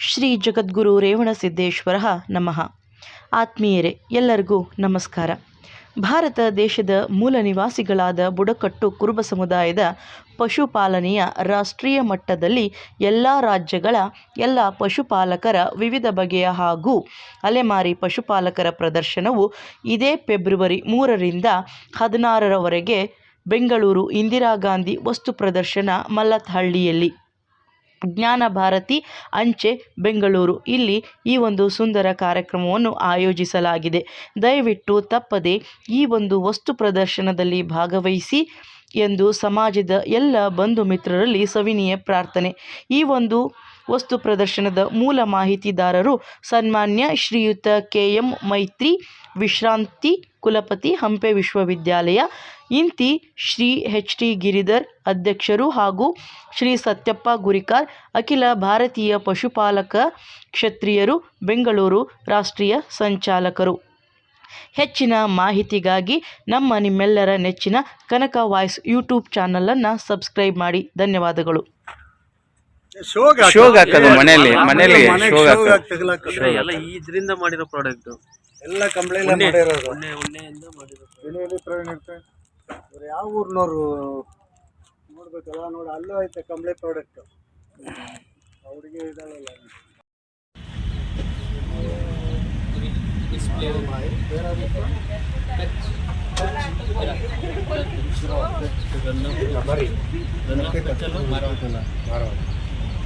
ಶ್ರೀ ಜಗದ್ಗುರು ರೇವಣಸಿದ್ದೇಶ್ವರ ನಮಃ. ಆತ್ಮೀಯರೇ, ಎಲ್ಲರಿಗೂ ನಮಸ್ಕಾರ. ಭಾರತ ದೇಶದ ಮೂಲ ನಿವಾಸಿಗಳಾದ ಬುಡಕಟ್ಟು ಕುರುಬ ಸಮುದಾಯದ ಪಶುಪಾಲನೆಯ ರಾಷ್ಟ್ರೀಯ ಮಟ್ಟದಲ್ಲಿ ಎಲ್ಲ ರಾಜ್ಯಗಳ ಎಲ್ಲ ಪಶುಪಾಲಕರ ವಿವಿಧ ಬಗೆಯ ಹಾಗೂ ಅಲೆಮಾರಿ ಪಶುಪಾಲಕರ ಪ್ರದರ್ಶನವು ಇದೇ ಫೆಬ್ರವರಿ ಮೂರರಿಂದ ಹದಿನಾರರವರೆಗೆ ಬೆಂಗಳೂರು ಇಂದಿರಾ ಗಾಂಧಿ ವಸ್ತು ಪ್ರದರ್ಶನ ಮಲ್ಲತ್ಹಳ್ಳಿಯಲ್ಲಿ ಜ್ಞಾನ ಭಾರತಿ ಅಂಚೆ, ಬೆಂಗಳೂರು. ಇಲ್ಲಿ ಈ ಒಂದು ಸುಂದರ ಕಾರ್ಯಕ್ರಮವನ್ನು ಆಯೋಜಿಸಲಾಗಿದೆ. ದಯವಿಟ್ಟು ತಪ್ಪದೆ ಈ ಒಂದು ವಸ್ತು ಪ್ರದರ್ಶನದಲ್ಲಿ ಭಾಗವಹಿಸಿ ಎಂದು ಸಮಾಜದ ಎಲ್ಲ ಬಂಧು ಮಿತ್ರರಲ್ಲಿ ಸವಿನೀಯ ಪ್ರಾರ್ಥನೆ. ಈ ಒಂದು ವಸ್ತು ಪ್ರದರ್ಶನದ ಮೂಲ ಮಾಹಿತಿದಾರರು ಸನ್ಮಾನ್ಯ ಶ್ರೀಯುತ ಕೆ ಎಂ ಮೈತ್ರಿ ವಿಶ್ರಾಂತಿ ಕುಲಪತಿ ಹಂಪೆ ವಿಶ್ವವಿದ್ಯಾಲಯ. ಇಂತಿ ಶ್ರೀ ಎಚ್ ಟಿ ಗಿರಿಧರ್ ಅಧ್ಯಕ್ಷರು ಹಾಗೂ ಶ್ರೀ ಸತ್ಯಪ್ಪ ಗುರಿಕಾರ್, ಅಖಿಲ ಭಾರತೀಯ ಪಶುಪಾಲಕ ಕ್ಷತ್ರಿಯರು, ಬೆಂಗಳೂರು ರಾಷ್ಟ್ರೀಯ ಸಂಚಾಲಕರು. ಹೆಚ್ಚಿನ ಮಾಹಿತಿಗಾಗಿ ನಮ್ಮ ನಿಮ್ಮೆಲ್ಲರ ನೆಚ್ಚಿನ ಕನಕ ವಾಯ್ಸ್ ಯೂಟ್ಯೂಬ್ ಚಾನಲನ್ನು ಸಬ್ಸ್ಕ್ರೈಬ್ ಮಾಡಿ. ಧನ್ಯವಾದಗಳು. ಶೋಗ್ ಹಾಕೋದು ಮನೆಯಲ್ಲಿ ಮನೆಯಲ್ಲಿ ಶೋಗ್ ಹಾಕೋದು ಎಲ್ಲ ಇದರಿಂದ ಮಾಡಿರೋ ಪ್ರಾಡಕ್ಟ್ ಎಲ್ಲ ಕಂಪ್ಲೇಂಟ್ ಮಾಡಿರೋದು ಉಣ್ಣೆ ಮಾಡಿದ್ರು ಮಾಡಿರೋ ಎಲ್ಲಿ ಪ್ರವೀಣ್ ಇರ್ತಾರೆ ಇವ್ರು ಯಾವ ಊರ್ನವ್ರು ನೋಡ್ಬೇಕಲ್ಲ ನೋಡಿ ಅಲ್ಲೂ ಐತೆ ಕಂಪ್ಲೇ ಪ್ರಾಡಕ್ಟ್ ಅವ್ರಿಗೆ ಇದಾಳಲ್ಲ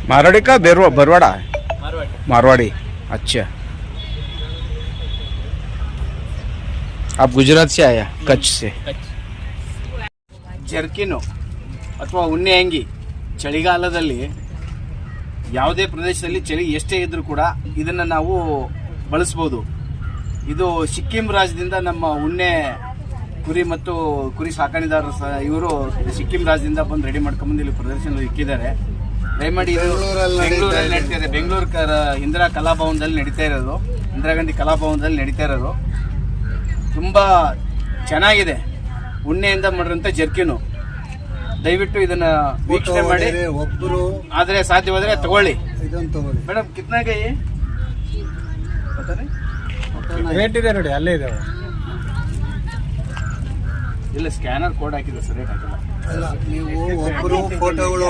मारवाड़ी का बेरवा बरवाड़ा मारवाड़ी अच्छा आप गुजरात से आया कच्छ से ಜರ್ಕಿನು ಅಥವಾ ಉಣ್ಣೆ ಅಂಗಿ ಚಳಿಗಾಲದಲ್ಲಿ ಯಾವುದೇ ಪ್ರದೇಶದಲ್ಲಿ ಚಳಿ ಎಷ್ಟೇ ಇದ್ರೂ ಕೂಡ ಇದನ್ನು ನಾವು ಬಳಸ್ಬೋದು ಇದು ಸಿಕ್ಕಿಂ ರಾಜ್ಯದಿಂದ ನಮ್ಮ ಉಣ್ಣೆ ಕುರಿ ಮತ್ತು ಕುರಿ ಸಾಕಾಣಿದಾರರು ಸಹ ಇವರು ಸಿಕ್ಕಿಂ ರಾಜ್ಯದಿಂದ ಬಂದು ರೆಡಿ ಮಾಡ್ಕೊಂಡ್ಬಂದು ಇಲ್ಲಿ ಪ್ರದರ್ಶನ ಇಕ್ಕಿದ್ದಾರೆ ದಯಮಾಡಿ ಇದು ಬೆಂಗಳೂರಲ್ಲಿ ಬೆಂಗಳೂರಲ್ಲಿ ನಡೀತಾ ಇದೆ. ಬೆಂಗಳೂರು ಕರ ಇಂದಿರಾ ಕಲಾಭವನದಲ್ಲಿ ನಡೀತಾ ಇರೋದು. ಇಂದಿರಾ ಗಾಂಧಿ ಕಲಾಭವನದಲ್ಲಿ ನಡೀತಾ ಇರೋದು. ತುಂಬ ಚೆನ್ನಾಗಿದೆ. ಉಣ್ಣೆಯಿಂದ ಮಾಡಿರೋಂಥ ಜರ್ಕಿನು. ದಯವಿಟ್ಟು ಇದನ್ನ ವೀಕ್ಷಣೆ ಮಾಡಿ. ಒಬ್ಬರು ಆದರೆ ಸಾಧ್ಯವಾದರೆ ತಗೊಳ್ಳಿ. ಇದೊಂದು ತಗೊಳ್ಳಿ. ಮೇಡಮ್ ಕಿತ್ನಾ ಕೈ. ರೇಟ್ ಇದೆ ನೋಡಿ ಅಲ್ಲೇ ಇದೆ. ಇಲ್ಲ ಸ್ಕ್ಯಾನರ್ ಕೋಡ್ ಹಾಕಿದೆ ಸರಿ ರೇಟ್ ಹಾಕಿಲ್ಲ. ನೀವು ಒಬ್ಬರು ಫೋಟೋಗಳು